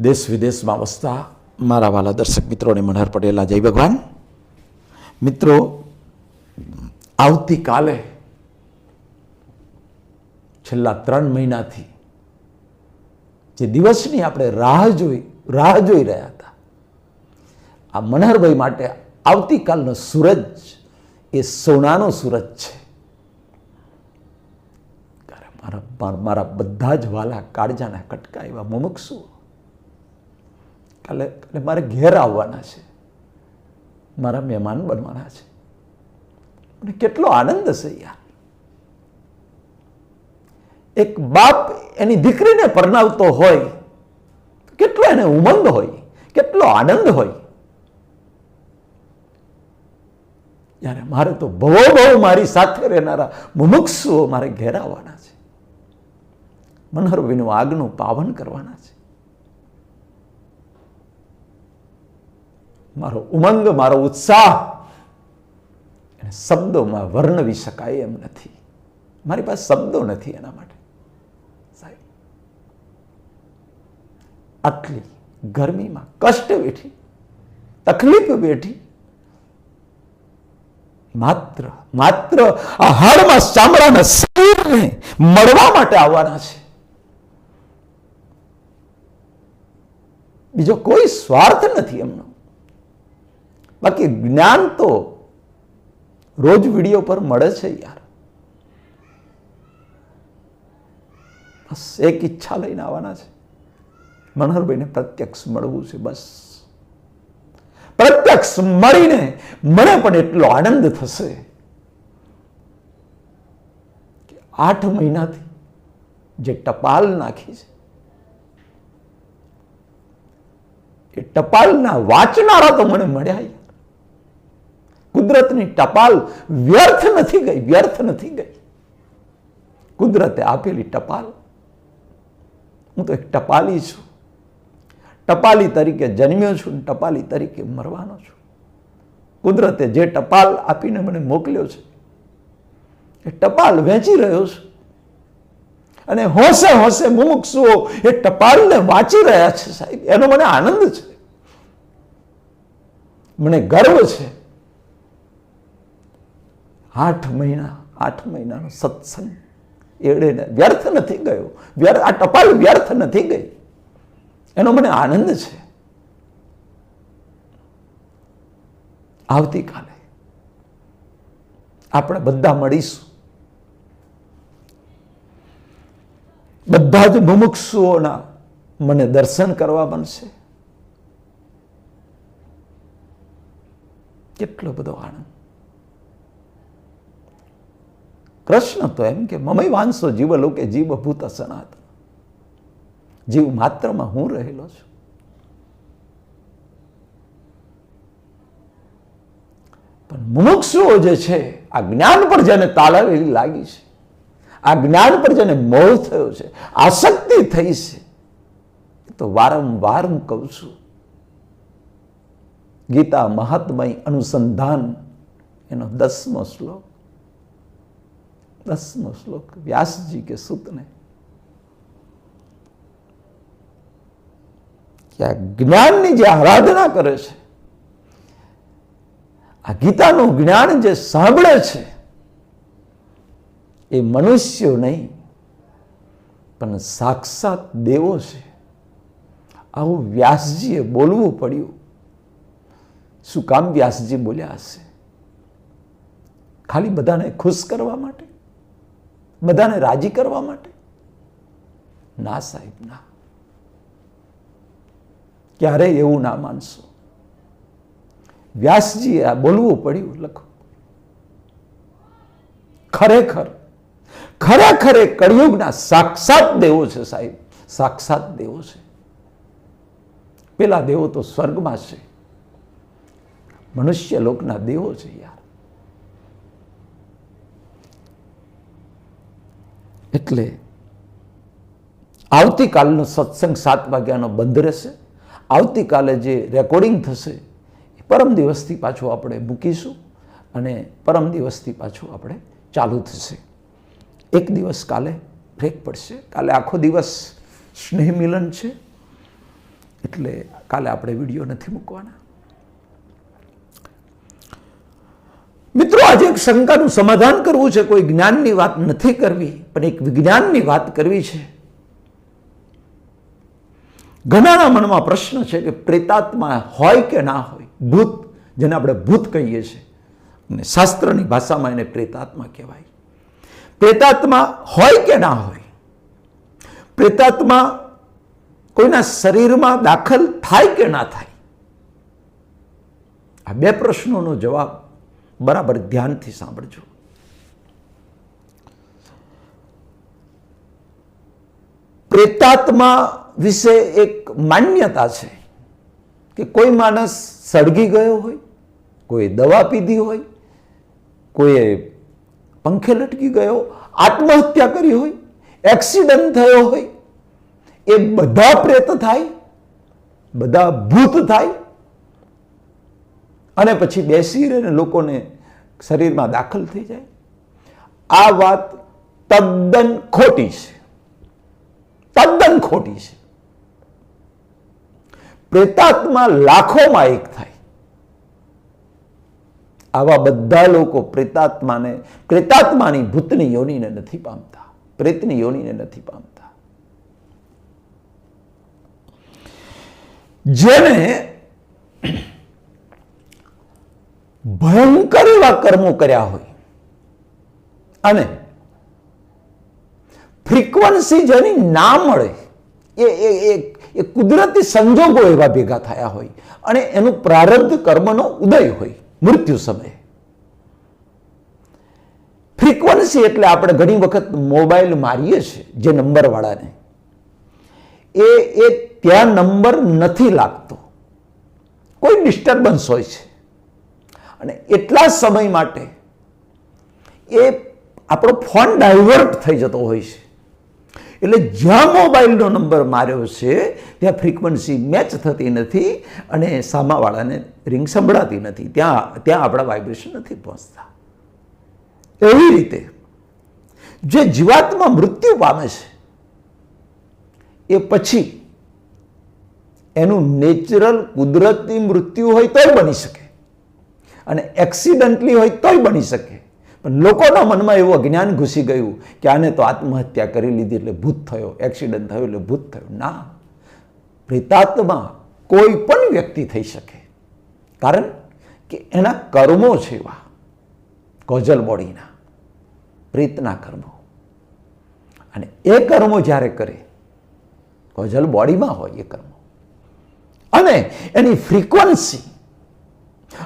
દેશ વિદેશમાં વસતા મારા વાલા દર્શક મિત્રોને મનહર પટેલના જય ભગવાન. મિત્રો, આવતીકાલે છેલ્લા ત્રણ મહિનાથી જે દિવસની આપણે રાહ જોઈ રાહ જોઈ રહ્યા હતા, આ મનહરભાઈ માટે આવતીકાલનો સૂરજ એ સોનાનો સૂરજ છે. મારા, મારા- બધા જ વાલા કાળજાના કટકા એવા મુમુક્ષુ. કાલે કાલે મારે ઘેર આવવાના છે. મારા મહેમાન બનવાના છે. મને કેટલો આનંદ હશે યાર. એક બાપ એની દીકરીને પરણાવતો હોય, કેટલો એને ઉમંગ હોય, કેટલો આનંદ હોય. ત્યારે મારે તો ભવો ભવ મારી સાથે રહેનારા મુમુક્ષુઓ મારે ઘેર આવવાના છે. મનહરભાઈનું આગનું પાવન કરવાના છે. મારો ઉમંગ, મારો ઉત્સાહ. એને શબ્દોમાં વર્ણવી શકાય એમ નથી. મારી પાસે શબ્દો નથી એના માટે. આટલી ગરમીમાં કષ્ટ વેઠી, તકલીફ વેઠી, માત્ર માત્ર આ હાડમાં ચામડાના શરીરને મળવા માટે આવવાના છે. બીજો કોઈ સ્વાર્થ નથી એમનો. બાકી જ્ઞાન તો રોજ વીડિયો પર મળે છે યાર. બસ એક ઈચ્છા લઈને આવવાના છે. મનહરભાઈને પ્રત્યક્ષ મળવું છે બસ. પ્રત્યક્ષ મળીને મને પણ એટલો આનંદ થશે કે આઠ મહિનાથી જે ટપાલ નાખી છે, એ ટપાલના વાંચનારા તો મને મળ્યા. કુદરતની ટપાલ વ્યર્થ નથી ગઈ, વ્યર્થ નથી ગઈ. કુદરતે આપેલી ટપાલ. હું તો એક ટપાલી છું. ટપાલી તરીકે જન્મ્યો છું, ટપાલી તરીકે મરવાનો છું. કુદરતે જે ટપાલ આપીને મને મોકલ્યો છે, એ ટપાલ વેચી રહ્યો છું. અને હોંશે હોંશે મુમુક્ષુઓ એ ટપાલને વાંચી રહ્યા છે સાહેબ. એનો મને આનંદ છે. મને ગર્વ છે. આઠ મહિના, આઠ મહિનાનો સત્સંગ. એડે વ્યર્થ નથી ગયો. વ્યર્થ, આ ટપાલ વ્યર્થ નથી ગઈ. એનો મને આનંદ છે. આવતીકાલે આપણે બધા મળીશું. બધા જ મુમુક્ષુઓના મને દર્શન કરવા બનશે. કેટલો બધો આનંદ. કૃષ્ણ તો એમ કે મમય વાંસો જીવ લોકે જીવ ભૂત સનાત જીવ માત્રમાં હું રહેલો છું. પણ મુમુક્ષુઓ જે છે, આ જ્ઞાન પર જેને તાલાવેલી લાગી છે, આ જ્ઞાન પર જેને મોહ થયો છે, આસક્તિ થઈ છે તો વારંવાર હું કહું છું. ગીતા મહાત્મય અનુસંધાન, એનો દસમો શ્લોક. દસમો શ્લોક વ્યાસજી કે સુતને જ્ઞાનની જે આરાધના કરે છે, આ ગીતાનું જ્ઞાન જે સાંભળે છે, એ મનુષ્યો નહીં, પણ સાક્ષાત દેવો છે. આવું વ્યાસજીએ બોલવું પડ્યું. શું કામ વ્યાસજી બોલ્યા હશે? ખાલી બધાને ખુશ કરવા માટે? બધાને રાજી કરવા માટે? ના, સાહેબ, ના. ક્યારે એવું ના માનશો. વ્યાસજી આ બોલવું પડ્યું, લખો. ખરેખર ખરેખર એ કળિયુગના સાક્ષાત દેવો છે, સાહેબ. સાક્ષાત દેવો છે. પેલા દેવો તો સ્વર્ગમાં છે. મનુષ્ય લોકના દેવો છે યાર. એટલે આવતીકાલનો સત્સંગ સાત વાગ્યાનો બંધ રહેશે. આવતીકાલે જે રેકોર્ડિંગ થશે, એ પરમ દિવસથી પાછું આપણે મૂકીશું અને પરમ દિવસથી પાછું આપણે ચાલુ થશે. એક દિવસ કાલે બ્રેક પડશે. કાલે આખો દિવસ સ્નેહ મિલન છે. એટલે કાલે આપણે વીડિયો નથી મૂકવાના. મિત્રો, આજે એક શંકાનું સમાધાન કરવું છે. કોઈ જ્ઞાનની વાત નથી કરવી, પણ એક વિજ્ઞાનની વાત કરવી છે. ઘણાના મનમાં પ્રશ્ન છે કે પ્રેતાત્મા હોય કે ના હોય, ભૂત, જેને આપણે ભૂત કહીએ છીએ, અને શાસ્ત્રની ભાષામાં એને પ્રેતાત્મા કહેવાય. પ્રેતાત્મા હોય કે ના હોય? પ્રેતાત્મા કોઈના શરીરમાં દાખલ થાય કે ના થાય? આ બે પ્રશ્નોનો જવાબ બરાબર ધ્યાનથી સાંભળજો. પ્રેતાત્મા વિશે એક માન્યતા છે કે કોઈ માણસ સળગી ગયો હોય, કોઈ દવા પીધી હોય કોઈએ પંખે લટકી ગયો, આત્મહત્યા કરી હોય, એક્સિડન્ટ થયો હોય, એ બધા પ્રેત થાય, બધા ભૂત થાય અને પછી બેસી રહે લોકોને શરીરમાં દાખલ થઈ જાય. આ વાત તદ્દન ખોટી છે. તદ્દન ખોટી છે. પ્રેતાત્મા લાખોમાં એક થાય. આવા બધા લોકો પ્રેતાત્માને, પ્રેતાત્માની ભૂતની યોનીને નથી પામતા. પ્રેતની યોનીને નથી પામતા. જેને ભયંકર એવા કર્મો કર્યા હોય. અને ફ્રીક્વન્સી જેની ના મળે, એ એ એ કુદરતી સંજોગો એવા ભેગા થયા હોય અને એનું પ્રારબ્ધ કર્મનો ઉદય હોય મૃત્યુ સમયે. ફ્રીક્વન્સી એટલે આપણે ઘણી વખત મોબાઈલ મારીએ છીએ જે નંબરવાળાને. એ એ ત્યાં નંબર નથી લાગતો. કોઈ ડિસ્ટર્બન્સ હોય છે. અને એટલા સમય માટે એ આપણો ફોન ડાયવર્ટ થઈ જતો હોય છે. એટલે જ્યાં મોબાઈલનો નંબર માર્યો છે, ત્યાં ફ્રીક્વન્સી મેચ થતી નથી અને સામાવાળાને રિંગ સંભળાતી નથી. ત્યાં ત્યાં આપણા વાઇબ્રેશન નથી પહોંચતા. એવી રીતે જે જીવાતમાં મૃત્યુ પામે છે, એ પછી એનું નેચરલ કુદરતી મૃત્યુ હોય તો બની શકે. અને એક્સિડન્ટલી હોય તોય બની શકે. પણ લોકોના મનમાં એવું અજ્ઞાન ઘૂસી ગયું કે આને તો આત્મહત્યા કરી લીધી એટલે ભૂત થયો એક્સિડન્ટ થયો એટલે ભૂત થયો. ના. પ્રેતાત્મા કોઈ પણ વ્યક્તિ થઈ શકે. કારણ કે એના કર્મો છે એવા. કોઝલ બોડીના. પ્રીતના કર્મો. અને એ કર્મો જ્યારે કરે કોઝલ બોડીમાં હોય એ કર્મો. અને એની ફ્રીક્વન્સી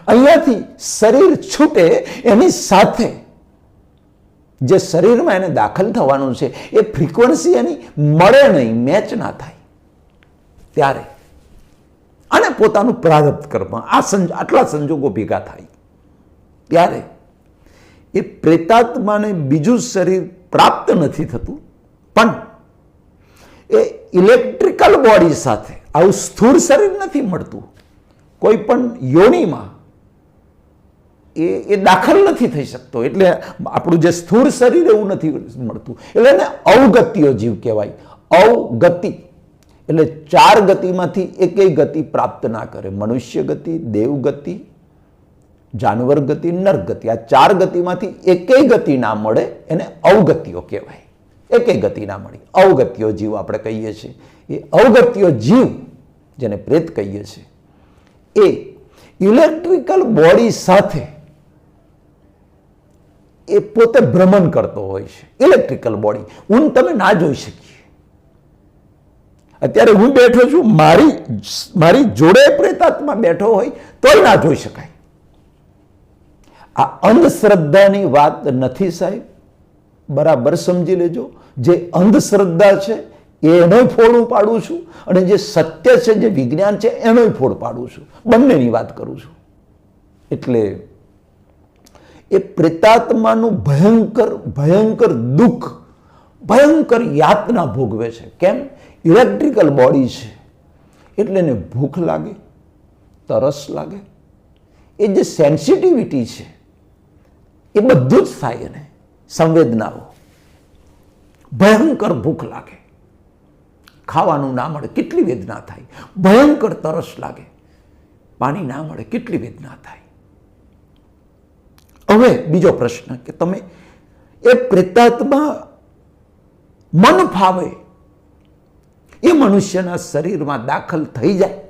અહીંયાથી શરીર છૂટે એની સાથે. જે શરીરમાં એને દાખલ થવાનું છે, એ ફ્રીક્વન્સી એની મળે નહીં મેચ ના થાય. ત્યારે. અને પોતાનું પ્રારબ્ધ કર્મ, આ સંજ, આટલા સંજોગો ભેગા થાય. ત્યારે. એ પ્રેતાત્માને બીજું શરીર પ્રાપ્ત નથી થતું, પણ એ ઇલેક્ટ્રિકલ બોડી સાથે આવું સ્થૂળ શરીર નથી મળતું. કોઈ પણ યોનિમાં એ એ દાખલ નથી થઈ શકતો. એટલે આપણું જે સ્થૂળ શરીર એવું નથી મળતું. એટલે એને અવગત્યો જીવ કહેવાય. અવગતિ. એટલે ચાર ગતિમાંથી એકેય ગતિ પ્રાપ્ત ના કરે. મનુષ્ય ગતિ, દેવ ગતિ, જાનવર ગતિ, નર ગતિ. આ ચાર ગતિમાંથી એકેય ગતિ ના મળે, એને અવગત્યો કહેવાય. એકેય ગતિ ના મળી. અવગત્યો જીવ આપણે કહીએ છીએ. એ અવગત્યો જીવ, જેને પ્રેત કહીએ છીએ, એ ઇલેક્ટ્રિકલ બોડી સાથે એ પોતે ભ્રમણ કરતો હોય છે. ઇલેક્ટ્રિકલ બોડી હું તમે ના જોઈ શકીએ. અત્યારે હું બેઠો છું, મારી મારી જોડે પ્રેતાત્મા બેઠો હોય, તોય ના જોઈ શકાય. આ અંધશ્રદ્ધાની વાત નથી સાહેબ. બરાબર સમજી લેજો. જે અંધશ્રદ્ધા છે એનોય ફોડું પાડું છું અને જે સત્ય છે, જે વિજ્ઞાન છે એનોય ફોડ પાડું છું. બંનેની વાત કરું છું. એટલે એ પ્રેતાત્માનું ભયંકર ભયંકર દુઃખ, ભયંકર યાતના ભોગવે છે. કેમ? ઇલેક્ટ્રિકલ બોડી છે. એટલે એને ભૂખ લાગે, તરસ લાગે. એ જે સેન્સિટિવિટી છે, એ બધું જ થાય એને, સંવેદનાઓ. ભયંકર ભૂખ લાગે. ખાવાનું ના મળે, કેટલી વેદના થાય? ભયંકર તરસ લાગે. પાણી ના મળે, કેટલી વેદના થાય? હવે બીજો પ્રશ્ન કે તમે એ પ્રેતાત્મા મન ફાવે, એ મનુષ્યના શરીરમાં દાખલ થઈ જાય,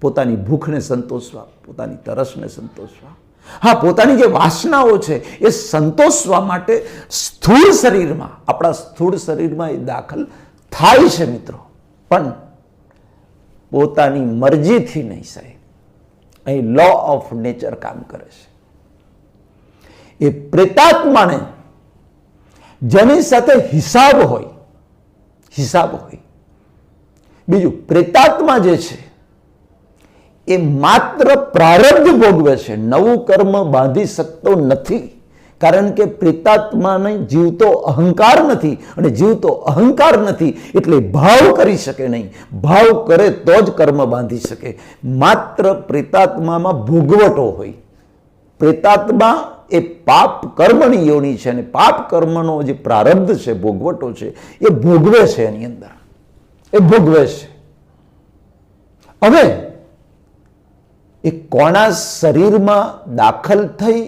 પોતાની ભૂખને સંતોષવા, પોતાની તરસને સંતોષવા. હા, પોતાની જે વાસનાઓ છે, એ સંતોષવા માટે સ્થૂળ શરીરમાં, આપણા સ્થૂળ શરીરમાં એ દાખલ થાય છે મિત્રો. પણ પોતાની મરજીથી નહીં સાહેબ. અહીં લો ઓફ નેચર કામ કરે છે. એ પ્રેતાત્માને જેની સાથે હિસાબ હોય હિસાબ હોય. બીજું, પ્રેતાત્મા જે છે, એ માત્ર પ્રારબ્ધ ભોગવે છે. નવું કર્મ બાંધી શકતો નથી, કારણ કે પ્રેતાત્માને જીવતો અહંકાર નથી અને જીવતો અહંકાર નથી એટલે ભાવ કરી શકે નહીં. ભાવ કરે તો જ કર્મ બાંધી શકે. માત્ર પ્રેતાત્મામાં ભોગવટો હોય. પ્રેતાત્મા એ પાપ કર્મની યોની છે અને પાપ કર્મનો જે પ્રારબ્ધ છે, ભોગવટો છે, એ ભોગવે છે એની અંદર. એ ભોગવે છે. હવે એ કોના શરીરમાં દાખલ થઈ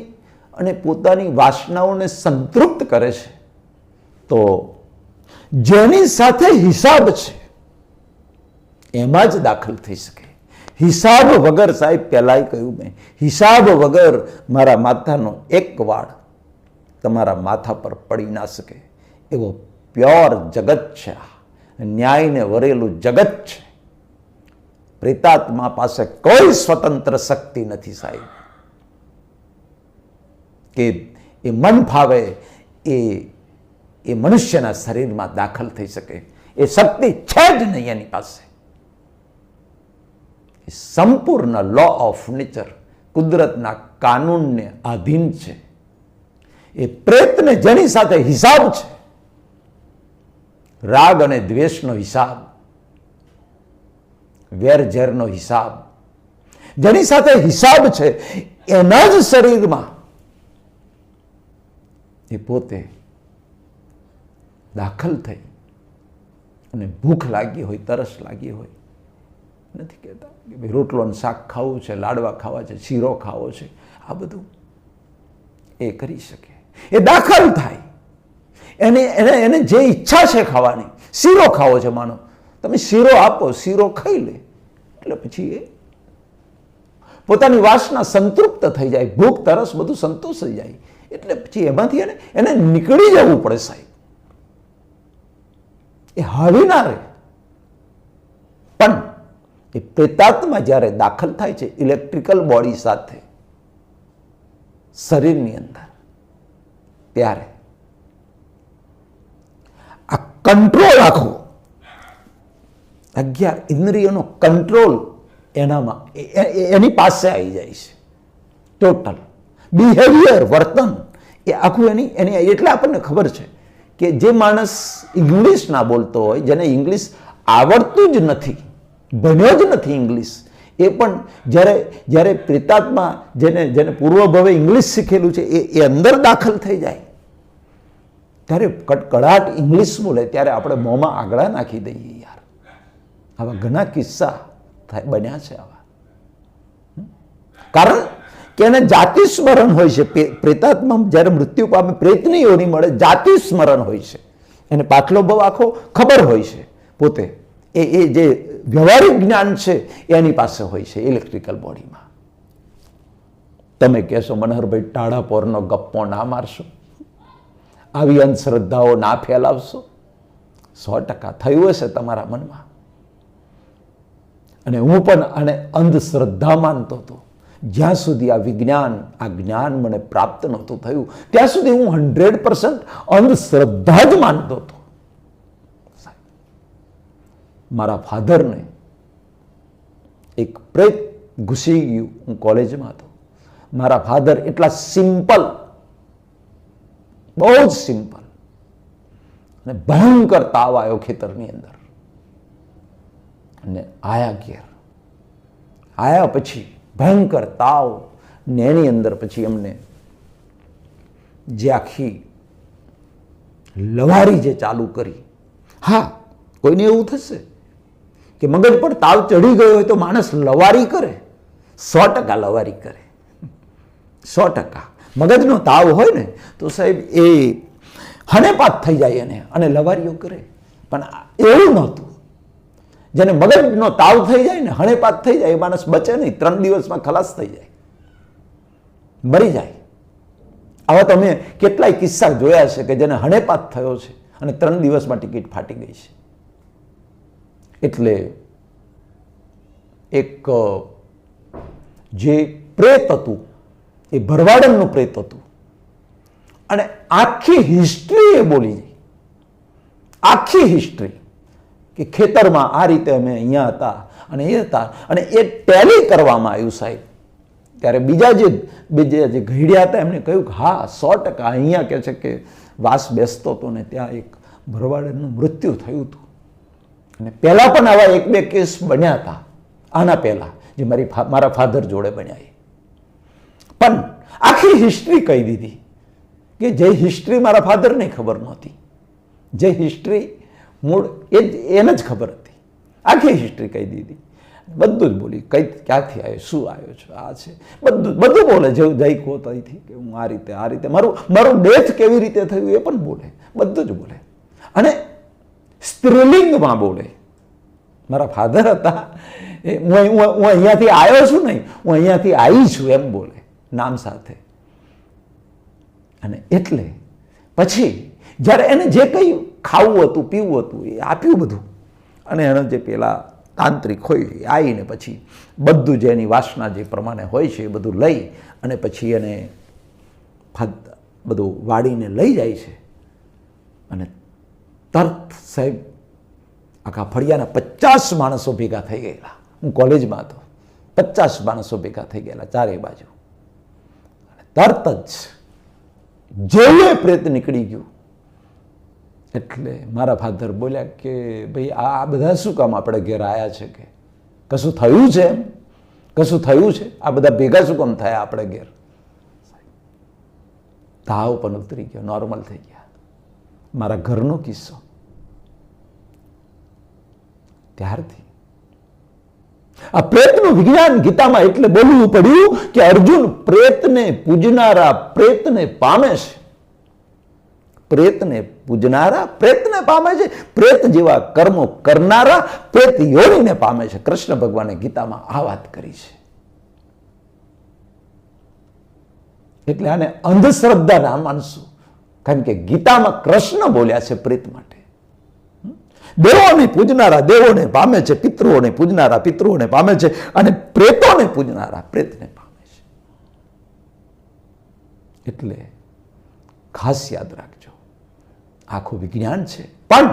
અને પોતાની વાસનાઓને સંતૃપ્ત કરે છે, તો જેની સાથે હિસાબ છે, એમાં જ દાખલ થઈ શકે. હિસાબ વગર સાહેબ પહેલાંય કહ્યું મેં. હિસાબ વગર મારા માથાનો એક વાળ તમારા માથા પર પડી ના શકે. એવો પ્યોર જગત છે આ. ન્યાયને વરેલું જગત છે. પ્રેતાત્મા પાસે કોઈ સ્વતંત્ર શક્તિ નથી સાહેબ. કે એ મન ફાવે, એ એ મનુષ્યના શરીરમાં દાખલ થઈ શકે. એ શક્તિ છે જ નહીં એની પાસે. સંપૂર્ણ લો ઓફ નેચર કુદરતના કાનૂનને આધીન છે. એ પ્રેતને જેની સાથે હિસાબ છે, રાગ અને દ્વેષનો હિસાબ, વેરઝેરનો હિસાબ, જેની સાથે હિસાબ છે, એના જ શરીરમાં એ પોતે દાખલ થઈ અને ભૂખ લાગી હોય, તરસ લાગી હોય નથી કહેતા કે ભાઈ રોટલો શાક ખાવું છે, લાડવા ખાવા છે, શીરો ખાવો છે, આ બધું એ કરી શકે. એ દાખલ થાય. એને એને એને જે ઈચ્છા છે ખાવાની, શીરો ખાવો છે માનો. તમે શીરો આપો, શીરો ખાઈ લે. એટલે પછી એ પોતાની વાસના સંતૃપ્ત થઈ જાય ભૂખ તરસ બધું સંતોષાઈ જાય. એટલે પછી એમાંથી એને એને નીકળી જવું પડે સાહેબ. એ હાવી ના રહે. પણ એ પ્રેતાત્મા જ્યારે દાખલ થાય છે ઇલેક્ટ્રિકલ બોડી સાથે શરીરની અંદર, ત્યારે આ કંટ્રોલ આખો, અગિયાર ઇન્દ્રિયોનો કંટ્રોલ એનામાં એની પાસે આવી જાય છે. ટોટલ બિહેવિયર વર્તન, એ આખું એની એની એટલે આપણને ખબર છે કે જે માણસ ઇંગ્લિશ ના બોલતો હોય, જેને ઇંગ્લિશ આવડતું જ નથી ભણ્યો જ નથી ઇંગ્લિશ. એ પણ જ્યારે જ્યારે પ્રેતાત્મા જેને જેને પૂર્વભવે ઇંગ્લિશ શીખેલું છે, એ એ અંદર દાખલ થઈ જાય. ત્યારે કડકડાટ ઇંગ્લિશ બોલે, ત્યારે આપણે મોંમાં આગળા નાખી દઈએ યાર. આવા ઘણા કિસ્સા થાય, બન્યા છે આવા. કારણ કે એને જાતિ સ્મરણ હોય છે. પ્રેતાત્મા જ્યારે મૃત્યુ પામે પ્રેતની યોની મળે, જાતિ સ્મરણ હોય છે. એને પાછલો ભાવ આખો ખબર હોય છે. પોતે એ એ જે વ્યવહારિક જ્ઞાન છે, એની પાસે હોય છે ઇલેક્ટ્રિકલ બોડીમાં તમે કહેશો, મનહરભાઈ ટાઢા પોરનો ગપ્પો ના મારશો? આવી અંધશ્રદ્ધાઓ ના ફેલાવશો? સો ટકા થયું હશે તમારા મનમાં. અને હું પણ આને અંધશ્રદ્ધા માનતો હતો. જ્યાં સુધી આ વિજ્ઞાન, આ જ્ઞાન મને પ્રાપ્ત નહોતું થયું, ત્યાં સુધી હું હંડ્રેડ પર્સન્ટ અંધશ્રદ્ધા જ માનતો હતો. મારા ફાધરને એક પ્રેત ઘૂસી ગયું હું કોલેજમાં હતો. મારા ફાધર એટલા સિમ્પલ, બહુ જ સિમ્પલ અને ભયંકર તાવ આવ્યો ખેતરની અંદર. અને આયા ઘેર. આયા પછી ભયંકર તાવ ને એની અંદર પછી એમને જે આખી લવારી જે ચાલુ કરી. હા, કોઈને એવું થશે? કે મગજ પર તાવ ચડી ગયો હોય તો માણસ લવારી કરે. સો ટકા લવારી કરે. સો ટકા. મગજનો તાવ હોય ને તો સાહેબ એ હનેપાત થઈ જાય એને અને લવારીઓ કરે. પણ એવું નહોતું. જેને મગજનો તાવ થઈ જાય ને હણેપાત થઈ જાય એ માણસ બચે નહીં. ત્રણ દિવસમાં ખલાસ થઈ જાય. મરી જાય. આવા તમે કેટલાય કિસ્સા જોયા છે કે જેને હણેપાત થયો છે અને ત્રણ દિવસમાં ટિકિટ ફાટી ગઈ છે. એટલે એક જે પ્રેત હતું, એ ભરવાડનનું પ્રેત હતું. અને આખી હિસ્ટ્રી એ બોલી આખી હિસ્ટ્રી કે ખેતરમાં આ રીતે અમે અહીંયા હતા અને એ હતા. અને એ ટેલી કરવામાં આવ્યું સાહેબ. ત્યારે બીજા જે બીજા જે ઘડિયા હતા એમને કહ્યું કે હા, સો ટકા અહીંયા કહે છે કે વાસ બેસતો હતો ને ત્યાં એક ભરવાડનું મૃત્યુ થયું હતું. અને પહેલાં પણ આવા એક બે કેસ બન્યા હતા. આના પહેલાં, જે મારી મારા ફાધર જોડે બન્યા એ. પણ આખી હિસ્ટ્રી કહી દીધી કે જે હિસ્ટ્રી મારા ફાધરને ખબર નહોતી. જે હિસ્ટ્રી મૂળ, એ જ, એને જ ખબર હતી. આખી હિસ્ટ્રી કહી દીધી. બધું જ બોલી, કઈ, ક્યાંથી આવ્યો, શું આવ્યો છે, આ છે. બધું બધું બોલે, જેવું જઈ કહો તઈથી કે હું આ રીતે આ રીતે, મારું મારું ડેથ કેવી રીતે થયું એ પણ બોલે. બધું જ બોલે. અને સ્ત્રીલિંગમાં બોલે. મારા ફાધર હતા. એ હું હું અહીંયાથી આવ્યો છું નહીં. હું અહીંયાથી આવી છું એમ બોલે નામ સાથે. અને એટલે પછી જ્યારે એને જે કંઈ ખાવું હતું, પીવું હતું, એ આપ્યું બધું. અને એને જે પેલા તાંત્રિક હોય એ આવીને પછી બધું જે એની વાસના જે પ્રમાણે હોય છે એ બધું લઈ અને પછી એને બધું વાળીને લઈ જાય છે. તરત સાહેબ, આખા ફળિયાના પચાસ માણસો ભેગા થઈ ગયેલા. હું કોલેજમાં હતો. પચાસ માણસો ભેગા થઈ ગયેલા ચારે બાજુ. તરત જ જેવું પ્રેત નીકળી ગયું. એટલે મારા ફાધર બોલ્યા કે ભાઈ આ બધા શું કામ આપણે ઘેર આવ્યા છે કે? કશું થયું છે એમ? કશું થયું છે? આ બધા ભેગા શું કામ થયા આપણે ઘેર? તાવ પણ ઉતરી ગયો નોર્મલ થઈ ગયા. મારા ઘરનો કિસ્સો. ત્યારથી. આ પ્રેતનું વિજ્ઞાન ગીતામાં એટલે બોલવું પડ્યું કે અર્જુન પ્રેતને પૂજનારા પ્રેતને પામે છે. પ્રેતને પૂજનારા પ્રેતને પામે છે. પ્રેત જેવા કર્મો કરનારા પ્રેત યોનીને પામે છે. કૃષ્ણ ભગવાને ગીતામાં આ વાત કરી છે. એટલે આને અંધશ્રદ્ધા ના માનશું. કારણ કે ગીતામાં કૃષ્ણ બોલ્યા છે પ્રેત માટે. દેવોને પૂજનારા, દેવોને પામે છે, પિતૃઓને પૂજનારા, પિતૃઓને પામે છે અને પ્રેતોને પૂજનારા, પ્રેતને પામે છે. એટલે ખાસ યાદ રાખજો, આખું વિજ્ઞાન છે. પણ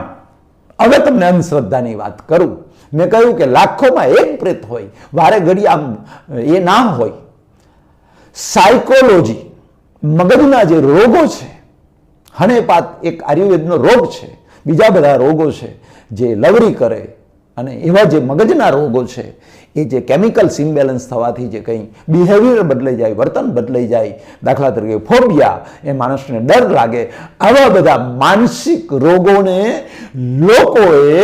હવે તમને અંધશ્રદ્ધાની વાત કરું. મેં કહ્યું કે લાખોમાં એક પ્રેત હોય, વારે ઘડી આમ, એ ના હોય. સાયકોલોજી મગજના જે રોગો છે, હણેપાત એક આયુર્વેદનો રોગ છે, બીજા બધા રોગો છે. જે લવરી કરે અને એવા જે મગજના રોગો છે, એ જે કેમિકલ્સ ઇમ્બેલેન્સ થવાથી જે કંઈ બિહેવિયર બદલાઈ જાય, વર્તન બદલાઈ જાય, દાખલા તરીકે ફોબિયા એ માણસને ડર લાગે, આવા બધા માનસિક રોગોને લોકોએ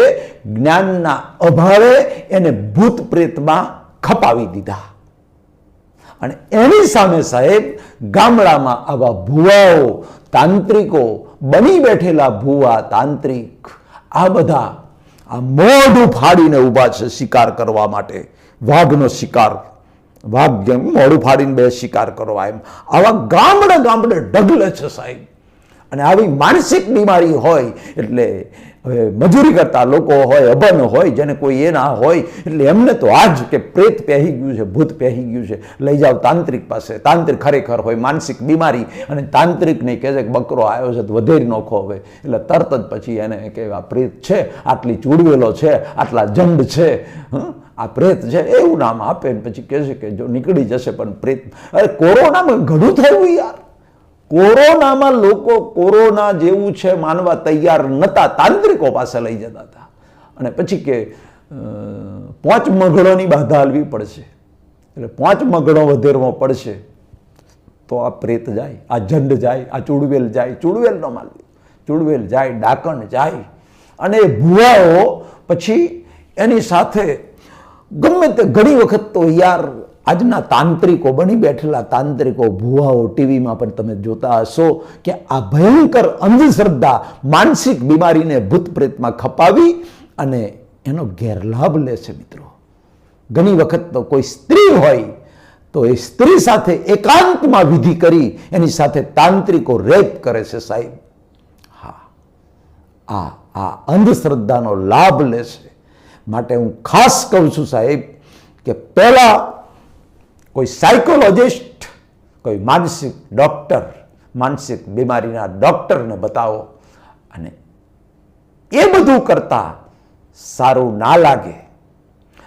જ્ઞાનના અભાવે એને ભૂત પ્રેતમાં ખપાવી દીધા. અને એની સામે સાહેબ ગામડામાં આવા ભુવાઓ, તાંત્રિકો બની બેઠેલા ભુવા તાંત્રિક આ બધા આ મોઢું ફાડીને ઊભા છે શિકાર કરવા માટે. વાઘનો શિકાર. વાઘ જેમ મોઢું ફાડીને બે શિકાર કરવા એમ. આવા ગામડે ગામડે ઢગલે છે સાહેબ. અને આવી માનસિક બીમારી હોય એટલે મજૂરી કરતા લોકો હોય, અભન હોય, જેને કોઈ એ ના હોય, એટલે એમને તો આજ કે પ્રેત પહેરી ગયું છે, ભૂત પહેરી ગયું છે. લઈ જાઓ તાંત્રિક પાસે. તાંત્રિક ખરેખર હોય, માનસિક બીમારી. અને તાંત્રિકને કહે છે કે બકરો આવ્યો છે તો વધેરી નોખો હવે. એટલે તરત જ પછી એને કે આ પ્રેત છે, આટલી ચૂડવેલો છે, આટલા જંડ છે? આ પ્રેત છે, એવું નામ આપે પછી કહે છે કે જો નીકળી જશે પણ પ્રેત. અરે કોરોનામાં ઘણું થયું યાર. કોરોનામાં લોકો કોરોના જેવું છે માનવા તૈયાર નહોતા તાંત્રિકો પાસે લઈ જતા હતા. અને પછી કે પાંચ મગડોની બાધા હાલવી પડશે. એટલે પાંચ મગડો વધેરવો પડશે. તો આ પ્રેત જાય, આ જંડ જાય, આ ચૂડવેલ જાય, ચૂડવેલ ન ચૂડવેલ જાય, ડાકણ જાય. અને એ ભુવાઓ પછી એની સાથે ગમે તે ઘણી વખત તો યાર આજના તાંત્રિકો બની બેઠેલા તાંત્રિકો ભુવાઓ ટીવીમાં પણ તમે જોતા હશો કે આ ભયંકર અંધશ્રદ્ધા માનસિક બીમારીને ભૂત પ્રેતમાં ખપાવી અને એનો ગેરલાભ લે છે મિત્રો. ઘણી વખત તો કોઈ સ્ત્રી હોય તો એ સ્ત્રી સાથે એકાંતમાં વિધિ કરી એની સાથે તાંત્રિકો રેપ કરે છે સાહેબ. હા, આ આ અંધશ્રદ્ધાનો લાભ લેશે. માટે હું ખાસ કહું છું સાહેબ કે પહેલા કોઈ સાયકોલોજિસ્ટ કોઈ માનસિક ડૉક્ટર માનસિક બીમારીના ડૉક્ટરને બતાવો અને એ બધું કરતા સારું ના લાગે.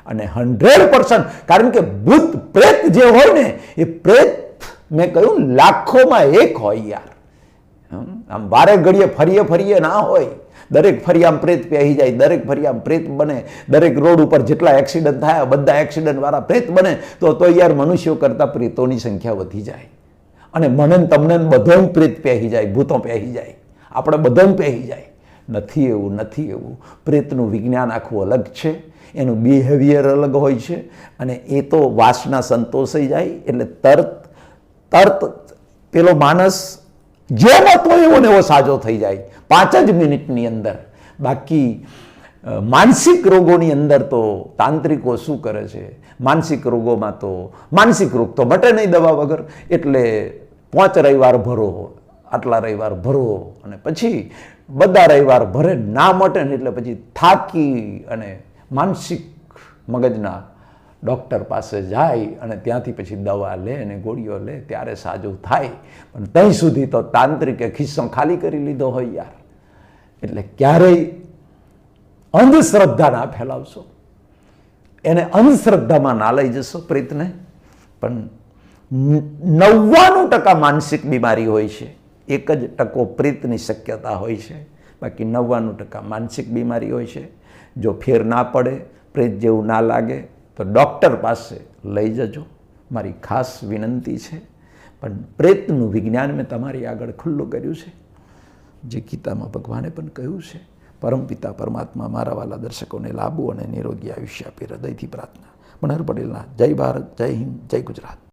અને હંડ્રેડ પર્સન્ટ, કારણ કે ભૂત પ્રેત જે હોય ને, એ પ્રેત મેં કહ્યું લાખોમાં એક હોય યાર. આમ વારે ઘડીએ ફરીએ ફરીએ ના હોય. દરેક ફરિયામ પ્રેત પહેરી જાય, દરેક ફરિયામ પ્રેત બને, દરેક રોડ ઉપર જેટલા એક્સિડન્ટ થયા, બધા એક્સિડન્ટ વાળા પ્રેત બને, તો તો યાર મનુષ્યો કરતાં પ્રેતોની સંખ્યા વધી જાય. અને મને તમને ને બધાને પ્રેત પહેરી જાય, ભૂતો પહેરી જાય. આપણે બધો પહેરી જાય. નથી એવું નથી એવું. પ્રેતનું વિજ્ઞાન આખું અલગ છે. એનું બિહેવિયર અલગ હોય છે. અને એ તો વાસના સંતોષાઈ જાય. એટલે તરત તરત પેલો માણસ જેમ તો એવો ને એવો સાજો થઈ જાય. પાંચ જ મિનિટની અંદર. બાકી માનસિક રોગોની અંદર તો તાંત્રિકો શું કરે છે? માનસિક રોગોમાં તો, માનસિક રોગ તો મટે નહીં દવા વગર. એટલે પાંચ રવિવાર ભરો, આટલા રવિવાર ભરો અને પછી બધા રવિવાર ભરે ના મટે ને એટલે પછી થાકી અને માનસિક મગજના ડૉક્ટર પાસે જાય અને ત્યાંથી પછી દવા લે અને ગોળીઓ લે, ત્યારે સાજું થાય. પણ ત્યાં સુધી તો તાંત્રિકે ખિસ્સો ખાલી કરી લીધો હોય યાર. એટલે ક્યારેય અંધશ્રદ્ધા ના ફેલાવશો. એને અંધશ્રદ્ધામાં ના લઈ જશો પ્રીતને. પણ નવ્વાણું ટકા માનસિક બીમારી હોય છે. એક જ ટકો પ્રીતની શક્યતા હોય છે. બાકી નવ્વાણું ટકા માનસિક બીમારી હોય છે. જો ફેર ના પડે, પ્રેત જેવું ના લાગે તો ડૉક્ટર પાસે લઈ જજો. મારી ખાસ વિનંતી છે. પણ પ્રેતનું વિજ્ઞાન મેં તમારી આગળ ખુલ્લું કર્યું છે. જે ગીતામાં ભગવાને પણ કહ્યું છે પરમપિતા પરમાત્મા મારા વાલા દર્શકોને લાભો અને નિરોગી આયુષ્ય આપી હૃદયથી પ્રાર્થના. મનહર પટેલના જય ભારત, જય હિન્દ, જય ગુજરાત.